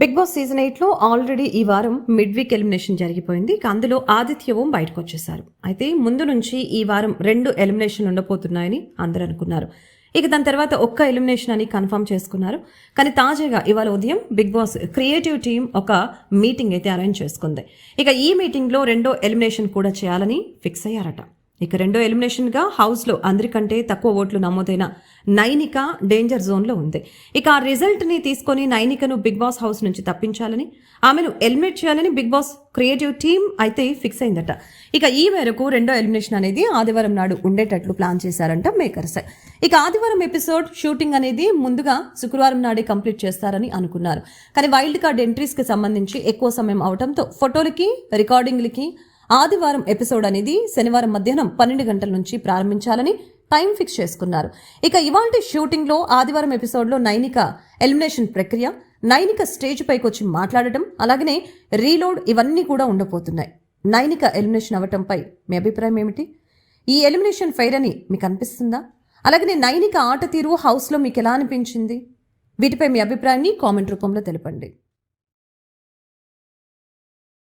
Big Boss season ఎయిట్లో already ఈ వారం మిడ్ వీక్ ఎలిమినేషన్ జరిగిపోయింది. ఇక అందులో ఆదిత్య ఓం బయటకు వచ్చేసారు అయితే ముందు నుంచి ఈ వారం రెండు ఎలిమినేషన్ ఉండబోతున్నాయని అందరూ అనుకున్నారు. ఇక దాని తర్వాత ఒక్క ఎలిమినేషన్ అని కన్ఫర్మ్ చేసుకున్నారు. కానీ తాజాగా ఇవాళ ఉదయం బిగ్ బాస్ క్రియేటివ్ టీం ఒక మీటింగ్ అయితే అరేంజ్ చేసుకుంది. ఇక ఈ మీటింగ్లో రెండో ఎలిమినేషన్ కూడా చేయాలని ఫిక్స్ అయ్యారట. ఇక రెండో ఎలిమినేషన్గా హౌస్లో అందరికంటే తక్కువ ఓట్లు నమోదైన నైనిక డేంజర్ జోన్లో ఉంది. ఇక ఆ రిజల్ట్ని తీసుకొని నైనికను బిగ్ బాస్ హౌస్ నుంచి తప్పించాలని ఆమెను ఎలిమినేట్ చేయాలని బిగ్ బాస్ క్రియేటివ్ టీమ్ అయితే ఫిక్స్ అయిందట. ఇక ఈ మేరకు రెండో ఎలిమినేషన్ అనేది ఆదివారం నాడు ఉండేటట్లు ప్లాన్ చేశారంట మేకర్స్. ఇక ఆదివారం ఎపిసోడ్ షూటింగ్ అనేది ముందుగా శుక్రవారం నాడే కంప్లీట్ చేస్తారని అనుకున్నారు. కానీ వైల్డ్ కార్డ్ ఎంట్రీస్కి సంబంధించి ఎక్కువ సమయం అవడంతో ఫోటోలకి రికార్డింగ్లకి ఆదివారం ఎపిసోడ్ అనేది శనివారం మధ్యాహ్నం పన్నెండు గంటల నుంచి ప్రారంభించాలని టైం ఫిక్స్ చేసుకున్నారు. ఇక ఇవాల్టి షూటింగ్లో ఆదివారం ఎపిసోడ్లో నైనిక ఎలిమినేషన్ ప్రక్రియ నైనిక స్టేజ్ పైకి వచ్చి మాట్లాడటం అలాగనే రీలోడ్ ఇవన్నీ కూడా ఉండబోతున్నాయి. నైనిక ఎలిమినేషన్ అవ్వటంపై మీ అభిప్రాయం ఏమిటి? ఈ ఎలిమినేషన్ ఫెయిర్ అని మీకు అనిపిస్తుందా? అలాగనే నైనిక ఆట తీరు హౌస్లో మీకు ఎలా అనిపించింది? వీటిపై మీ అభిప్రాయాన్ని కామెంట్ రూపంలో తెలపండి.